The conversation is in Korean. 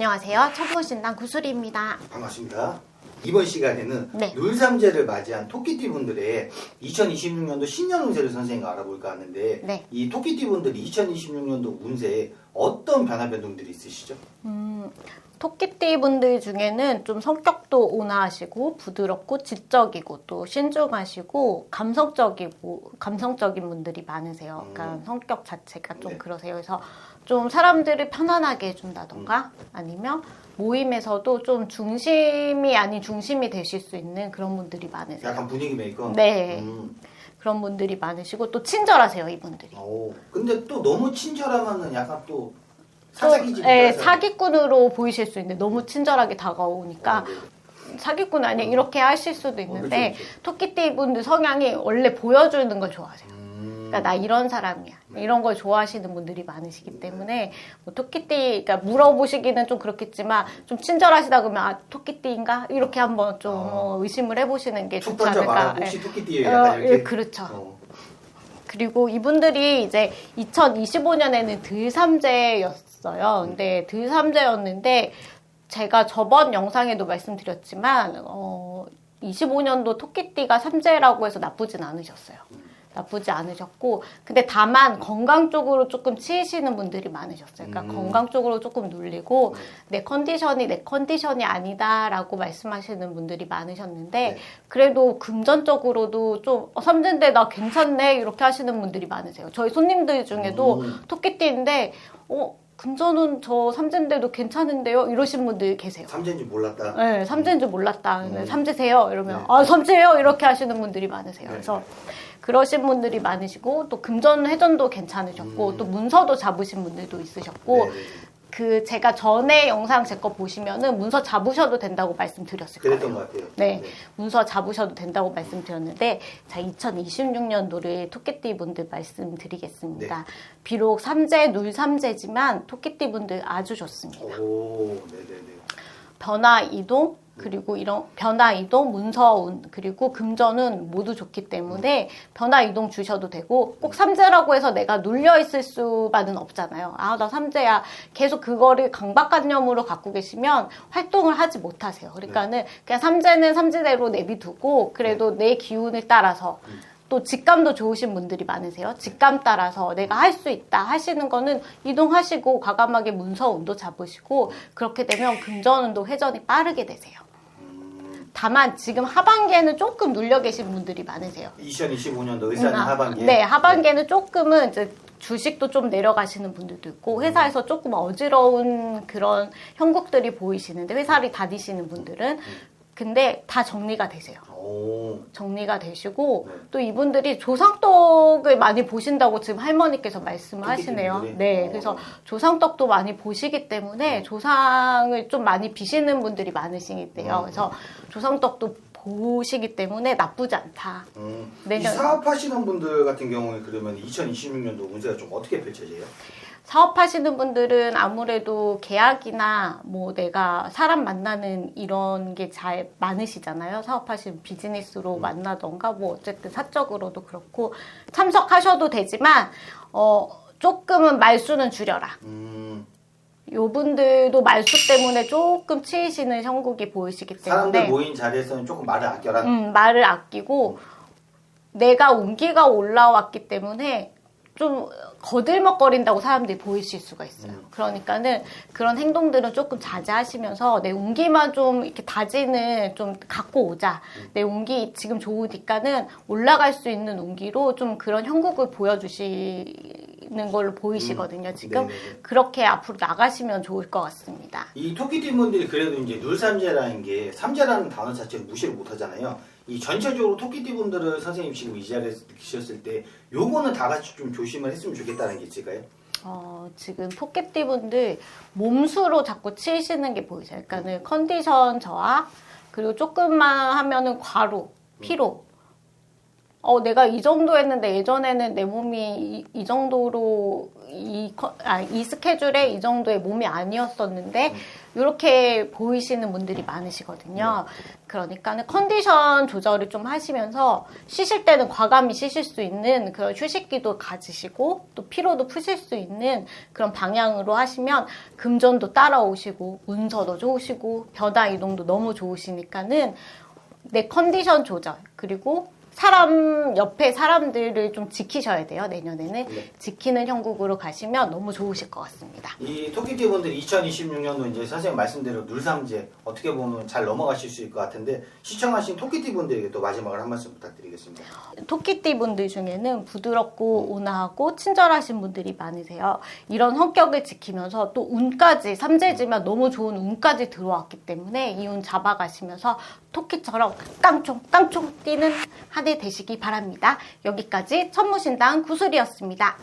안녕하세요. 청소신당 구슬입니다. 반갑습니다. 이번 시간에는 네. 놀삼재를 맞이한 토끼띠 분들의 2026년도 신년 운세를 선생님과 알아볼까 하는데 네. 이 토끼띠 분들이 2026년도 운세에 어떤 변화 변동들이 있으시죠? 음, 토끼띠 분들 중에는 좀 성격도 온화하시고 부드럽고 지적이고 또 신중하시고 감성적이고 감성적인 분들이 많으세요. 그러니까 음. 성격 자체가 좀 네. 그러세요. 그래서 좀 사람들을 편안하게 해준다던가 아니면 모임에서도 좀 중심이 아닌 중심이 되실 수 있는 그런 분들이 많으세요. 약간 분위기 메이커? 네. 음. 그런 분들이 많으시고 또 친절하세요 이분들이. 오. 근데 또 너무 친절하면은 약간 또 좀, 사사기질 예, 사기꾼으로 보이실 수 있는데 너무 친절하게 다가오니까 네. 사기꾼 아니야 이렇게 하실 수도 있는데 그렇죠, 그렇죠. 토끼띠 분들 성향이 원래 보여주는 걸 좋아하세요. 음. 그러니까 나 이런 사람이야 네. 이런 걸 좋아하시는 분들이 많으시기 때문에 뭐 토끼띠 그러니까 물어보시기는 좀 그렇겠지만 좀 친절하시다 그러면 아 토끼띠인가 이렇게 한번 좀 아. 의심을 해보시는 게툭 좋지 않을까. 말아 예. 혹시 토끼띠예요? 어, 약간 이렇게? 예, 그렇죠. 어. 그리고 이분들이 이제 2025년에는 들삼재였어요. 근데 들삼재였는데 제가 저번 영상에도 말씀드렸지만 어 25년도 토끼띠가 삼재라고 해서 나쁘진 않으셨어요. 나쁘지 않으셨고 근데 다만 건강 쪽으로 조금 치이시는 분들이 많으셨어요. 그러니까 음. 건강 쪽으로 조금 눌리고 내 컨디션이 내 컨디션이 아니다라고 말씀하시는 분들이 많으셨는데 네. 그래도 금전적으로도 좀 어, 삼재인데 나 괜찮네 이렇게 하시는 분들이 많으세요. 저희 손님들 중에도 음. 토끼띠인데 어 금전은 저 삼재인데도 괜찮은데요 이러신 분들 계세요. 삼재인지 몰랐다. 네, 삼재인 줄 몰랐다. 네, 음. 삼재세요. 이러면 네. 아 삼재요 이렇게 하시는 분들이 많으세요. 네. 그래서 그러신 분들이 많으시고 또 금전 회전도 괜찮으셨고 음. 또 문서도 잡으신 분들도 있으셨고 네, 네, 네. 그 제가 전에 영상 제 거 보시면은 문서 잡으셔도 된다고 말씀드렸을 거예요. 그랬던 것 같아요. 네, 문서 잡으셔도 된다고 말씀드렸는데 자 2026년도를 토끼띠 분들 말씀드리겠습니다. 네. 비록 삼재 눌 삼재지만 토끼띠 분들 아주 좋습니다. 오, 네네네. 변화 이동 그리고 이런 변화 이동 문서운 그리고 금전은 모두 좋기 때문에 변화 이동 주셔도 되고 꼭 삼재라고 해서 내가 눌려 있을 수만은 없잖아요. 아 나 삼재야 계속 그거를 강박관념으로 갖고 계시면 활동을 하지 못하세요. 그러니까는 그냥 삼재는 삼재대로 내비두고 그래도 내 기운을 따라서 또 직감도 좋으신 분들이 많으세요. 직감 따라서 내가 할 수 있다 하시는 거는 이동하시고 과감하게 문서 운도 잡으시고 그렇게 되면 금전 운도 회전이 빠르게 되세요. 음, 다만 지금 하반기에는 조금 눌려 계신 분들이 많으세요. 2025년도 의사는 음, 아, 하반기에. 네, 하반기에는 조금은 이제 주식도 좀 내려가시는 분들도 있고 회사에서 조금 어지러운 그런 형국들이 보이시는데 회사를 다니시는 분들은 근데 다 정리가 되세요. 오, 정리가 되시고 네. 또 이분들이 조상떡을 많이 보신다고 지금 할머니께서 말씀을 하시네요. 토끼띠분들이? 네, 어. 그래서 조상떡도 많이 보시기 때문에 조상을 좀 많이 비시는 분들이 많으시대요. 음. 그래서 조상떡도 보시기 때문에 나쁘지 않다. 음. 이 내년- 사업하시는 분들 같은 경우에 그러면 2026년도 운세가 좀 어떻게 펼쳐져요? 사업하시는 분들은 아무래도 계약이나 뭐 내가 사람 만나는 이런 게 잘 많으시잖아요. 사업하시는 비즈니스로 음. 만나던가 뭐 어쨌든 사적으로도 그렇고 참석하셔도 되지만 어 조금은 말수는 줄여라. 음, 요 분들도 말수 때문에 조금 치이시는 형국이 보이시기 사람들 때문에 모인 자리에서는 조금 말을 아껴라. 음, 말을 아끼고 내가 운기가 올라왔기 때문에 좀 거들먹거린다고 사람들이 보이실 수가 있어요. 음. 그러니까는 그런 행동들은 조금 자제하시면서 내 운기만 좀 이렇게 다지는 좀 갖고 오자. 음. 내 운기 지금 좋으니까는 올라갈 수 있는 운기로 좀 그런 형국을 보여주시는 걸로 보이시거든요. 지금 음. 네네네. 그렇게 앞으로 나가시면 좋을 것 같습니다. 이 토끼띠 분들이 그래도 이제 눌삼재라는 게 삼재라는 단어 자체를 무시를 못 하잖아요. 이 전체적으로 토끼띠 분들을 선생님 지금 이 자리에서 느끼셨을 때 요거는 다 같이 좀 조심을 했으면 좋겠다는 게 있을까요? 어, 지금 토끼띠 분들 몸수로 자꾸 치시는 게 보이세요. 그러니까는 컨디션 저하, 그리고 조금만 하면은 과로, 피로. 어, 내가 이 정도 했는데 예전에는 내 몸이 이, 이 정도로 이, 커- 아, 이 스케줄에 이 정도의 몸이 아니었었는데 이렇게 보이시는 분들이 많으시거든요. 그러니까는 컨디션 조절을 좀 하시면서 쉬실 때는 과감히 쉬실 수 있는 그런 휴식기도 가지시고 또 피로도 푸실 수 있는 그런 방향으로 하시면 금전도 따라오시고 문서도 좋으시고 변화 이동도 너무 좋으시니까는 내 컨디션 조절 그리고 사람 옆에 사람들을 좀 지키셔야 돼요 내년에는 네. 지키는 형국으로 가시면 너무 좋으실 것 같습니다. 이 토끼띠 분들 2026년도 이제 선생님 말씀대로 눌삼재 어떻게 보면 잘 넘어가실 수 있을 것 같은데 시청하신 토끼띠 분들에게 또 마지막으로 한 말씀 부탁드리겠습니다. 토끼띠 분들 중에는 부드럽고 온화하고 친절하신 분들이 많으세요. 이런 성격을 지키면서 또 운까지 삼재지만 너무 좋은 운까지 들어왔기 때문에 이 운 잡아가시면서 토끼처럼 깡총 깡총 뛰는 한해 되시기 바랍니다. 여기까지 천무신당 구슬이었습니다.